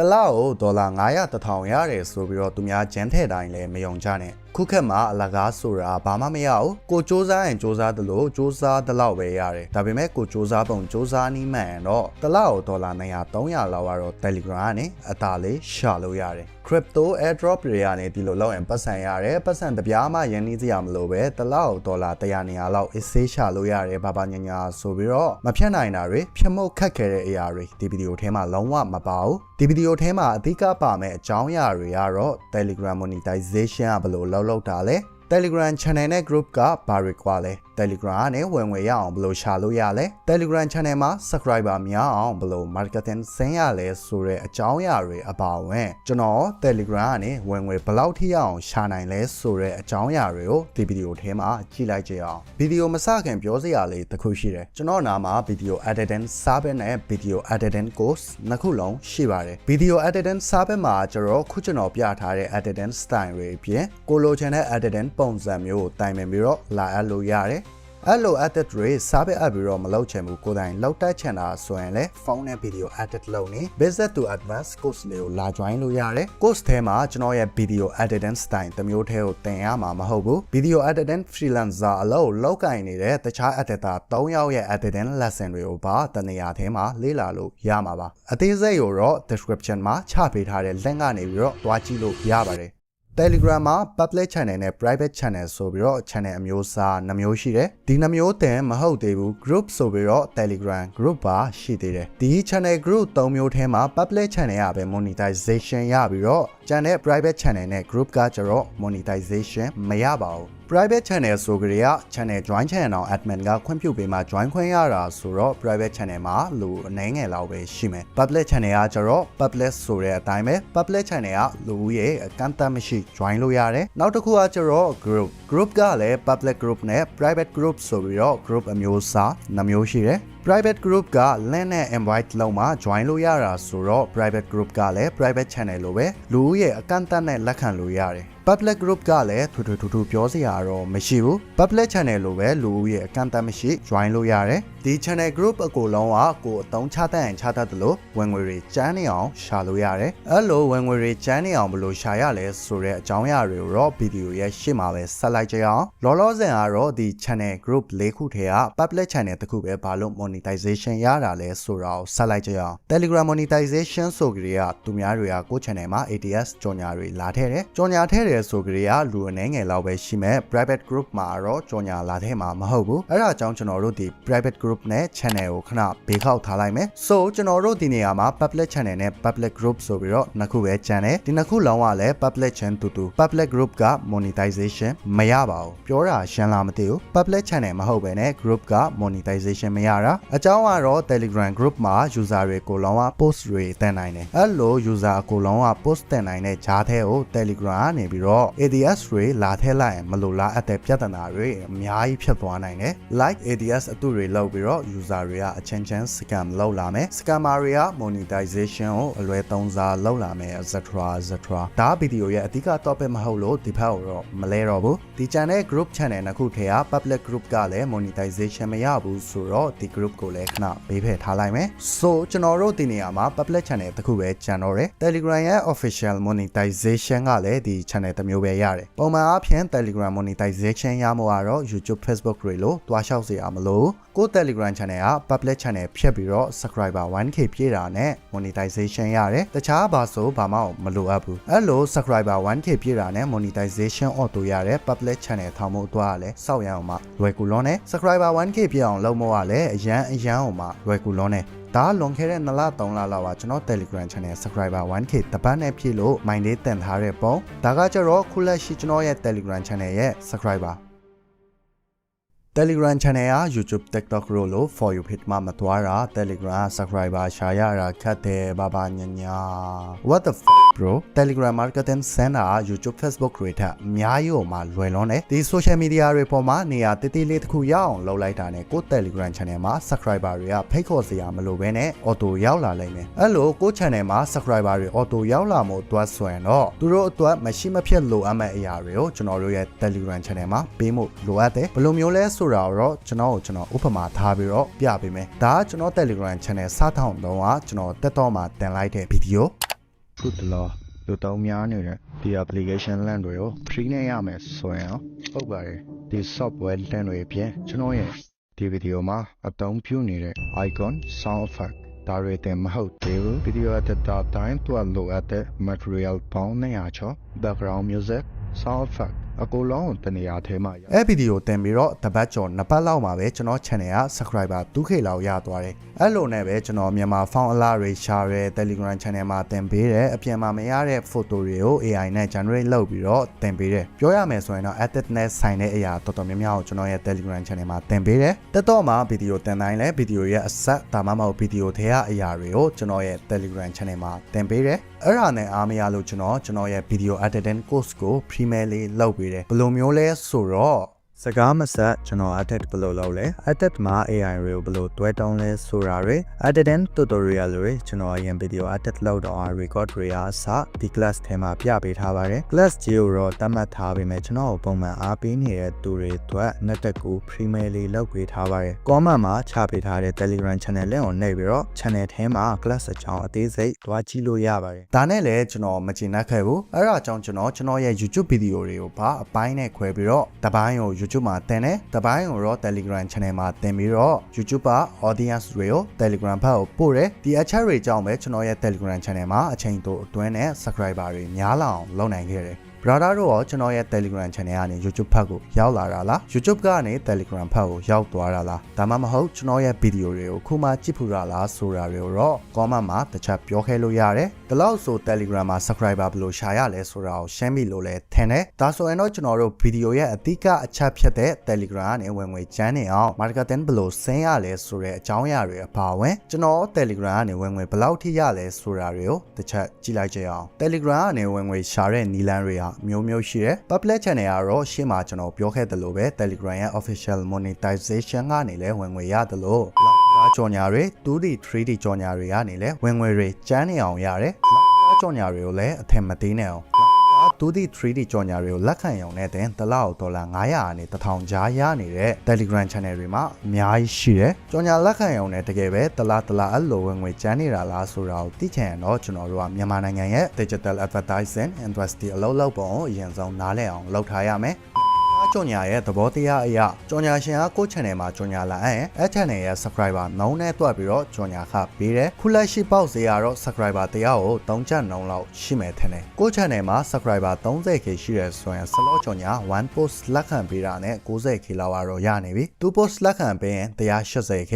တစ်လောက်ကိုဒေါ်လာ900တထောင်ရတယ်ဆိုပြီးတော့သူများကျန်းထဲတိုင်းလည်းမယုံကြနဲ့ ခုခက်မှာအလကားဆိုတာဘာမှမရဘူးကိုစူးစမ်းရင်စူးစမ်းသလိုစူးစမ်းသလောက်ပဲရတယ်ဒါပေမဲ့ကိုစူးစမ်းပုံစူးစမ်းနီးမှန်ရင်တော့တစ်လောက်ကိုဒေါ်လာ900 300လောက်ကတော့ Telegram ကနေအသာလေးရှာလို့ရတယ် crypto airdrop တွေကနေဒီလိုလောက်ရင်ပတ်စံရတယ်ပတ်စံတပြားမှရင်းနှီးစရာမလိုပဲတစ်လောက်ဒေါ်လာ100နေရာလောက်အစေးရှာလို့ရတယ်ဘာဘာညာညာဆိုပြီးတော့မဖြတ်နိုင်တာတွေဖြတ်မှုတ်ခတ်ခဲ့တဲ့အရာတွေဒီဗီဒီယိုထဲမှာလုံးဝမပါဘူးဒီဗီဒီယိုထဲမှာအဓိကပါမယ့်အကြောင်းအရာတွေကတော့ Telegram monetization ကဘယ်လိုလုပ်လုပ်တာလဲ Telegram channel နဲ့ group ကဘာတွေကွာလဲ Telegram ကနေဝင်ငွေရအောင်ဘယ်လိုရှာလို့ရလဲ Telegram channel မှာ subscriber များအောင်ဘယ်လို marketing ဆင်းရလဲဆိုတဲ့အကြောင်းအရာတွေအပါအဝင်ကျွန်တော် Telegram ကနေဝင်ငွေဘယ်လောက်ထိအောင်ရှာနိုင်လဲဆိုတဲ့အကြောင်းအရာတွေကိုဒီဗီဒီယိုထဲမှာကြည့်လိုက်ကြအောင်ဗီဒီယိုမစခင်ပြောစရာလေးတစ်ခုရှိတယ်ကျွန်တော်နာမှာ video editing service နဲ့ video editing course နှစ်ခုလုံးရှိပါတယ် video editing service မှာကျွန်တော်ခုကျွန်တော်ပြထားတဲ့ editing style တွေအပြင်ကိုလိုချင်တဲ့ editing ပုံစံမျိုးကိုတိုင်ပင်ပြီးတော့လာအပ်လို့ရတယ်အဲ့လို edit တွေစားပဲအပ်ပြီးတော့မလုပ်ချင်ဘူးကိုယ်တိုင်လောက်တက်ချင်တာဆိုရင်လည်းဖုန်းနဲ့ video edit လုပ်နေ business to advanced course လေးကိုလာ join လို့ရတယ် course ထဲမှာကျွန်တော်ရဲ့ video editing style တစ်မျိုးတည်းကိုသင်ရမှာမဟုတ်ဘူး video editing freelancer အလုပ်လောက်ကင်နေတဲ့တခြား editor 3ယောက်ရဲ့ editing lesson တွေကိုပါတနေရာထဲမှာလေ့လာလို့ရမှာပါအသေးစိတ်ကိုတော့ description မှာချပေးထားတဲ့ link ကနေပြီးတော့တွားကြည့်လို့ရပါတယ် Telegram မှာ public channel နဲ့ private channel ဆိုပြီးတော့ channel အမျိုးအစားနှမျိုးရှိတယ်။ဒီနှမျိုးတင်မဟုတ်သေးဘူး group ဆိုပြီးတော့ Telegram group ပါရှိသေးတယ်။ဒီ channel group ၃မျိုးထဲမှာ public channel ကပဲ monetization ရပြီးတော့ကျန်တဲ့ private channel နဲ့ group ကကျတော့ monetization မရပါဘူး။ private channel ဆိုကြရ channel join channel အောင် admin ကခွင့်ပြုပေးမှ join ခွင့်ရတာဆိုတော့ private channel မှာလူအနှဲငယ်လောက်ပဲရှိမယ် public channel ကကျတော့ public ဆိုတဲ့အတိုင်းပဲ public channel ကလူဦးရေအကန့်အသတ်မရှိ join လို့ရတယ်နောက်တစ်ခုကကျတော့ group group ကလည်း public group နဲ့ private group ဆိုပြီးတော့ group အမျိုးအစားနှမျိုးရှိတယ် private group က link နဲ့ invite လုံးမှာ join လို့ရတာဆိုတော့ private group ကလည်း private channel လိုပဲလူဦးရေအကန့်အသတ်နဲ့လက်ခံလို့ရတယ် public group ကလည်းထူထူထူထူပြောစရာတော့မရှိဘူး public channel လိုပဲလူဦးရေအကန့်အသတ်မရှိ join လို့ရတယ်ဒီ channel group အကိုလုံးကကိုအတုံးချတတ်ရင်ချတတ်တယ်လို့ဝင်ငွေတွေကျန်းနေအောင်ရှာလို့ရတယ်အဲ့လိုဝင်ငွေတွေကျန်းနေအောင်ဘယ်လိုရှာရလဲဆိုတဲ့အကြောင်းအရာတွေကိုတော့ဗီဒီယိုရဲ့ရှေ့မှာပဲဆက်လိုက်ကြအောင်လောလောဆယ်ကတော့ဒီ channel group ၄ခုထဲက public channel တစ်ခုပဲဘာလို့ monetization ရတာလဲဆိုတာကိုဆက်လိုက်ကြအောင် Telegram monetization ဆိုကြရသူများတွေကကိုယ့် channel မှာ ATS ကြော်ညာတွေလာထဲတယ်ကြော်ညာထဲတယ်ဆိုကြရလူအနေငယ်လောက်ပဲရှိမဲ့ private group မှာတော့ကြော်ညာလာထဲမှာမဟုတ်ဘူးအဲ့ဒါကြောင့်ကျွန်တော်တို့ဒီ private group နဲ့ channel ကိုခဏဘေးခောက်ထားလိုက်မယ် so ကျွန်တော်တို့ဒီနေရာမှာ public channel နဲ့ public group ဆိုပြီးတော့နှစ်ခုပဲကျန်တယ်ဒီနှစ်ခုလုံးကလည်း public channel တူတူ public group က monetization မရပါဘူးပြောတာရှင်းလားမသိဘူး public channel မဟုတ်ဘဲနဲ့ group က monetization မရတာအကြောင်းကတော့ Telegram group မှာ user တွေကိုလုံးဝ post တွေတင်နိုင်တယ်အဲ့လို user ကိုလုံးဝ post တင်နိုင်တဲ့ဂျားထဲကို Telegram ကနေပြီးတော့ ADS တွေလာထည့်လိုက်ရင်မလိုလားအပ်တဲ့ပြဿနာတွေအများကြီးဖြစ်သွားနိုင်တယ် like ADS အတုတွေလောက်ပြီးတော့ user တွေကအချင်းချင်း scam လောက်လာမယ် scammer တွေက monetization ကိုအလွဲသုံးစားလောက်လာမယ် etc etc ဒါဗီဒီယိုရဲ့အဓိက topic မဟုတ်လို့ဒီဖက်ကိုတော့မလဲတော့ဘူးဒီ channel group channel နှစ်ခုထဲက public group ကလည်း monetization မရဘူးဆိုတော့ဒီ group ကိုလည်းခဏဘေးဖယ်ထားလိုက်မယ် so ကျွန်တော်တို့ဒီနေရာမှာ public channel တစ်ခုပဲကျန်တော့တယ် Telegram ရဲ့ official monetization ကလည်းဒီ channel တစ်မျိုးပဲရတယ်ပုံမှန်အားဖြင့် Telegram monetization ရမှာတော့ YouTube Facebook တွေလို့တွားလျှောက်စရာမလိုကို Telegram channel က public channel ဖြတ်ပြီးတော့ subscriber 1k ပြည့်တာနဲ့ monetization ရတယ်တခြားဘာဆိုဘာမှမလိုအပ်ဘူးအဲ့လို subscriber 1k ပြည့်တာနဲ့ monetization auto ရတဲ့ public channel ထောင်ဖို့အတွက်လည်းစောက်ရအောင်မှလွယ်ကူလွန်းနဲ့ subscriber 1k ပြည့်အောင်လုပ်မို့ကလည်းအရန်အရန်အောင်မှလွယ်ကူလွန်းနဲ့ဒါလွန်ခဲ့တဲ့2လ3လလောက်ကကျွန်တော် Telegram channel subscriber 1k တပတ်နဲ့ပြည့်လို့ mind လေးတင်ထားတဲ့ပုံဒါကကျတော့ခုလက်ရှိကျွန်တော်ရဲ့ Telegram channel ရဲ့ subscriber Telegram channel က YouTube TikTok တို့လို့ for you page မှာမသွားတာ Telegram subscriber ရှာရတာခက်တယ်ဘာဘာညာညာ What the fuck bro Telegram marketing center က YouTube Facebook တွေထက်အများကြီးဟိုမှာလွယ်လွန်းတယ်ဒီ social media တွေပေါ်မှာနေရာတည်တည်လေးတစ်ခုရအောင်လုပ်လိုက်တာနဲ့ကို Telegram channel မှာ subscriber တွေကဖိတ်ခေါ်စရာမလိုဘဲနဲ့ auto ရောက်လာလိမ့်မယ်အဲ့လိုကို channel မှာ subscriber တွေ auto ရောက်လာမှုအတွက်ဆိုရင်တော့သူတို့အတွက်မရှိမဖြစ်လိုအပ်မဲ့အရာတွေကိုကျွန်တော်တို့ရဲ့ Telegram channel မှာပေးမှုလိုအပ်တယ်ဘယ်လိုမျိုးလဲဆိုတာတော့ကျွန်တော်ကိုကျွန်တော်ဥပမာထားပြီးတော့ပြပေးမယ်ဒါကကျွန်တော် Telegram channel စထောင်တော့ကကျွန်တော်တက်တော့မှာတင်လိုက်တဲ့ဗီဒီယိုခုတလောလူတောင်းများနေတဲ့ဒီ application land တွေကို free နဲ့ရမယ်ဆိုရင်ရောဟုတ်ပါတယ်ဒီ software land တွေအပြင်ကျွန်တော်ရဲ့ဒီဗီဒီယိုမှာအသုံးပြုနေတဲ့ icon sound effect ဒါတွေတင်မဟုတ်သေးဘူး video editor တိုင်းတွက်လိုအပ်တဲ့ material ပေါင်း200ကျော် background music sound effect အကူလုံးကိုတနေရာထဲမှာအဲ့ဗီဒီယိုတင်ပြီးတော့တပတ်ကျော်နှစ်ပတ်လောက်မှာပဲကျွန်တော် channel က subscriber 2k လောက်ရသွားတယ်အဲ့လိုနဲ့ပဲကျွန်တော်မြန်မာ font အလားတွေရှာရဲ Telegram channel မှာတင်ပေးတယ်အပြင်မှာမရတဲ့ photo တွေကို AI နဲ့ generate လုပ်ပြီးတော့တင်ပေးတယ်ပြောရမယ်ဆိုရင်တော့ edit နဲ့ဆိုင်တဲ့အရာတော်တော်များများကိုကျွန်တော်ရဲ့ Telegram channel မှာတင်ပေးတယ်တက်တော့မှာဗီဒီယိုတင်တိုင်းလဲဗီဒီယိုရဲ့အဆက်ဒါမှမဟုတ်ဗီဒီယိုထဲကအရာတွေကိုကျွန်တော်ရဲ့ Telegram channel မှာတင်ပေးတယ် အဲ့ဒါနဲ့အားမရလို့ကျွန်တော်ကျွန်တော်ရဲ့ video editing course ကို premier လေးလုပ်ပေးတယ်ဘယ်လိုမျိုးလဲဆိုတော့ စကားမဆက်ကျွန်တော် edit ဘယ်လိုလုပ်လဲ edit မှာ AI တွေကိုဘယ်လိုတွဲတောင်းလဲဆိုတာတွေ editing tutorial တွေကျွန်တော်အရင် video edit လုပ်တော့ record တွေအားစဒီ class ထဲမှာပြပေးထားပါတယ် class ကြီးကိုတော့တတ်မှတ်ထားပေမဲ့ကျွန်တော်ပုံမှန်အားပေးနေတဲ့သူတွေအတွက် net တက်ကို premier လေးလုပ်ပေးထားပါတယ် comment မှာချပေးထားတဲ့ telegram channel link ကိုနှိပ်ပြီးတော့ channel ထဲမှာ class အကြောင်းအသေးစိတ်တွားကြည့်လို့ရပါတယ်ဒါနဲ့လည်းကျွန်တော်မကျင်တတ်ခဲ့ဘူးအဲ့ဒါကြောင့်ကျွန်တော်ကျွန်တော်ရဲ့ YouTube video တွေကိုပါအပိုင်းနဲ့ခွဲပြီးတော့တပိုင်းကို YouTube မှာတင်တယ်တပိုင်းကိုတော့ Telegram channel မှာတင်ပြီးတော့ YouTube က audience တွေကို Telegram ဘက်ကိုပို့တယ်ဒီအချက်တွေကြောင့်ပဲကျွန်တော်ရဲ့ Telegram channel မှာအချိန်တိုအတွင်းနဲ့ subscriber တွေများလာအောင်လုပ်နိုင်ခဲ့တယ် brother တို့ရောကျွန်တော်ရဲ့ Telegram channel ကနေ YouTube ဖတ်ကိုရောက်လာတာလား YouTube ကနေ Telegram ဖတ်ကိုရောက်သွားတာလားဒါမှမဟုတ်ကျွန်တော်ရဲ့ video တွေကိုခုမှကြည့်ဖူးတာလားဆိုတာတွေကိုတော့ comment မှာတစ်ချက်ပြောခဲ့လို့ရတယ်ဒီလောက်ဆို Telegram မှာ subscriber ဘယ်လိုရှာရလဲဆိုတာကိုရှင်းပြီလို့လဲထင်တယ်ဒါဆိုရင်တော့ကျွန်တော်တို့ video ရဲ့အတိကအချက်ဖြစ်တဲ့ Telegram ကနေဝင်ငွေကျန်းနေအောင် marketing ဘယ်လိုဆင်းရလဲဆိုတဲ့အကြောင်းအရာတွေအပါအဝင်ကျွန်တော် Telegram ကနေဝင်ငွေဘယ်လောက်ထိရလဲဆိုတာတွေကိုတစ်ချက်ကြည့်လိုက်ကြအောင် Telegram ကနေဝင်ငွေရှာတဲ့နီလန်းတွေကမျိုးမျိုးရှိတယ် public channel ကတော့ရှေ့မှာကျွန်တော်ပြောခဲ့သလိုပဲ Telegram ရဲ့ official monetization ကနေလည်းဝင်ငွေရတယ်လို့လောက်သားကြော်ညာတွေ 2D 3D ကြော်ညာတွေကနေလည်းဝင်ငွေတွေကျန်းနေအောင်ရတယ်လောက်သားကြော်ညာတွေကိုလည်းအထင်မသေးနဲ့အောင်လောက် 2D 3D ကြော်ညာတွေကိုလက်ခံရုံနဲ့တင်တစ်လောက်ဒေါ်လာ900အနေ1000ကြားရနေတဲ့ Telegram channel တွေမှာအများကြီးရှိတယ်။ကြော်ညာလက်ခံရုံနဲ့တကယ်ပဲတလားတလားအဲ့လိုဝင်ငွေကျန်းနေတာလားဆိုတာကိုသိချင်ရင်တော့ကျွန်တော်တို့ကမြန်မာနိုင်ငံရဲ့ Digital Advertising Industry အလုပ်လုပ်ပုံကိုအရင်ဆုံးနားလည်အောင်လုပ်ထားရမယ်။ ကြော်ညာရဲ့သဘောတရားအရကြော်ညာရှင်ကကိုယ့် channel မှာကြော်ညာလာရင်အဲ channel ရဲ့ subscriber နှုန်းနဲ့တွက်ပြီးတော့ကြော်ညာခပေးတယ်ခုလက်ရှိပေါက်စေရတော့ subscriber တရားကို3ချက်နှုန်းလောက်ရှိမယ်ထင်တယ်ကိုယ့် channel မှာ subscriber 30k ရှိတယ်ဆိုရင် slot ကြော်ညာ1 post လက်ခံပေးတာနဲ့ 90k လောက်ကတော့ရနေပြီ2 post လက်ခံပေးရင် 180k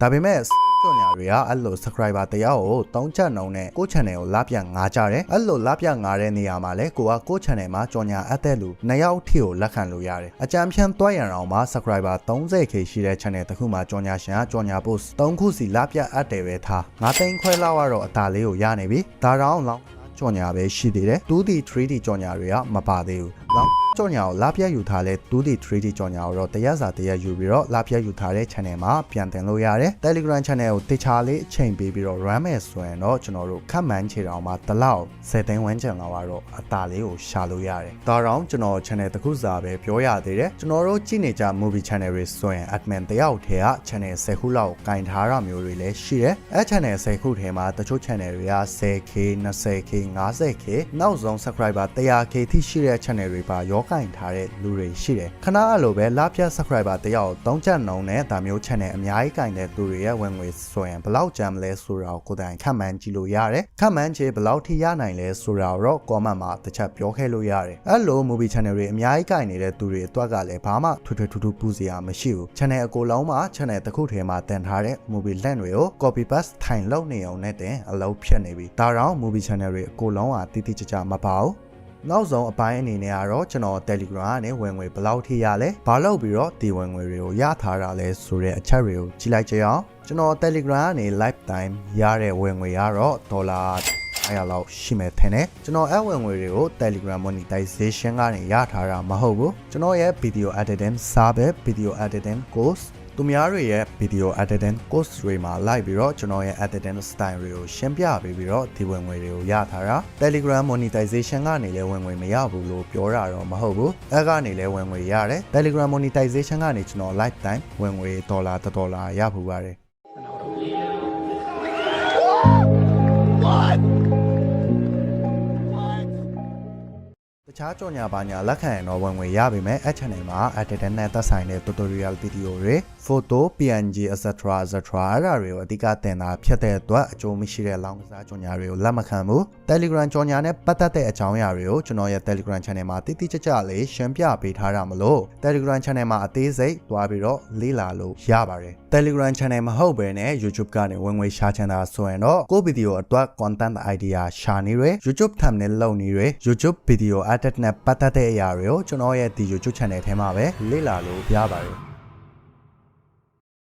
ဒါပေမဲ့ ကြော်ညာတွေကအဲ့လို subscriber တရားကို3ချက်နှုန်းနဲ့ကိုယ့် channel ကိုလာပြငါကြတယ်အဲ့လိုလာပြငါတဲ့နေရာမှာလဲကိုကကိုယ့် channel မှာကြော်ညာအပ်တဲ့လူ2ယောက်ထိကိုလက်ခံလို့ရတယ်အကြံဖြန့်တွက်ရအောင်မှာ subscriber 30k ရှိတဲ့ channel တစ်ခုမှာကြော်ညာရှင်ကကြော်ညာ post 3ခုစီလာပြအပ်တယ်ပဲထားငါသိန်းခွဲလောက်ကတော့အသာလေးကိုရနေပြီဒါတော့လောင်းကြော်ညာပဲရှိသေးတယ် 2D 3D ကြော်ညာတွေကမပါသေးဘူးလောင်း ကြော်ညာကိုလာပြယူထားလဲ 2D 3D ကြော်ညာကိုတော့တရက်စာတရက်ယူပြီးတော့လာပြယူထားတဲ့ channel မှာပြန်တင်လို့ရတယ် Telegram channel ကိုတေချာလေးအချိန်ပေးပြီးတော့ run မယ်ဆိုရင်တော့ကျွန်တော်တို့ခက်မှန်းချေတောင်မှာတလောက်10သိန်းဝန်းကျင်လောက်ကတော့အသာလေးကိုရှာလို့ရတယ်ဒါတော့ကျွန်တော် channel တစ်ခုစာပဲပြောရသေးတယ်ကျွန်တော်တို့ကြည့်နေကြ movie channel တွေဆိုရင် admin တယောက်ထဲက channel 10ခုလောက်ကင်ထားတာမျိုးတွေလည်းရှိတယ်အဲ channel 10ခုထဲမှာတချို့ channel တွေက 10k 20k 50k နောက်ဆုံး subscriber 100k ထိရှိတဲ့ channel တွေပါရောကင်ထားတဲ့လူတွေရှိတယ်ခဏအဲ့လိုပဲလာပြ subscriber တယောက်3ချက်နှုံနဲ့ဒါမျိုး channel အများကြီးကင်တဲ့သူတွေရဲ့ဝင်ငွေဆိုရင်ဘယ်လောက်ကြမ်းမလဲဆိုတာကိုကိုယ်တိုင်ခန့်မှန်းကြည့်လို့ရတယ်ခန့်မှန်းချေဘယ်လောက်ထိရနိုင်လဲဆိုတာတော့ comment မှာတစ်ချက်ပြောခဲ့လို့ရတယ်အဲ့လို movie channel တွေအများကြီးကင်နေတဲ့သူတွေအတွက်ကလည်းဘာမှထွေထွေထူးထူးပူစရာမရှိဘူး channel အကိုလုံးမှာ channel တစ်ခုထဲမှာတင်ထားတဲ့ movie link တွေကို copy paste ထိုင်လုပ်နေအောင်နဲ့တင်အလုပ်ဖြတ်နေပြီဒါကြောင့် movie channel တွေအကိုလုံးဟာတိတိကျကျမပါဘူး နောက်ဆုံးအပိုင်းအနေနဲ့ကတော့ကျွန်တော် Telegram ကနေဝင်ငွေဘယ်လောက်ထိရလဲဘာလို့ပြီးတော့ဒီဝင်ငွေတွေကိုရထားတာလဲဆိုတဲ့အချက်တွေကိုကြည့်လိုက်ကြရအောင်ကျွန်တော် Telegram ကနေ lifetime ရတဲ့ဝင်ငွေကတော့ဒေါ်လာအဲ့လောက်ရှိမယ်ထင်တယ်ကျွန်တော်အဝင်ငွေတွေကို Telegram monetization ကနေရထားတာမဟုတ်ဘူးကျွန်တော်ရဲ့ video editing service video editing course သူများတွေရဲ့ video editing course တွေမှာလိုက်ပြီးတော့ကျွန်တော်ရဲ့ editing style တွေကိုရှင်းပြပေးပြီးတော့ဒီဝင်ငွေတွေကိုရထားတာ Telegram monetization ကနေလည်းဝင်ငွေမရဘူးလို့ပြောတာတော့မဟုတ်ဘူးအဲကနေလည်းဝင်ငွေရတယ် Telegram monetization ကနေကျွန်တော် lifetime ဝင်ငွေဒေါ်လာ1ဒေါ်လာရဖူးပါတယ် ခြားကြော်ညာပါညာလက်ခံရင်တော့ဝင်ငွေရပါမယ်အဲ့ channel မှာ editor နဲ့သက်ဆိုင်တဲ့ tutorial video တွေ photo PNG etc etc အဲ့ဒါတွေကိုအဓိကတင်တာဖြစ်တဲ့အတွက်အကျိုးမရှိတဲ့လောင်းကစားကြော်ညာတွေကိုလက်မခံဘူး Telegram ကြော်ညာနဲ့ပတ်သက်တဲ့အကြောင်းအရာတွေကိုကျွန်တော်ရဲ့ Telegram channel မှာတိတိကျကျလေးရှင်းပြပေးထားတာမလို့ Telegram channel မှာအသေးစိတ်တွားပြီးတော့လေ့လာလို့ရပါတယ် Telegram channel မဟုတ်ဘဲနဲ့ YouTube ကနေဝင်ငွေရှာချင်တာဆိုရင်တော့ကိုဗီဒီယိုအတွက် content idea ရှာနေရယ် YouTube thumbnail လုပ်နေရယ် YouTube video edit နဲ့ပတ်သက်တဲ့အရာတွေကိုကျွန်တော်ရဲ့ဒီ YouTube channel ထဲမှာပဲလေ့လာလို့ရပါတယ်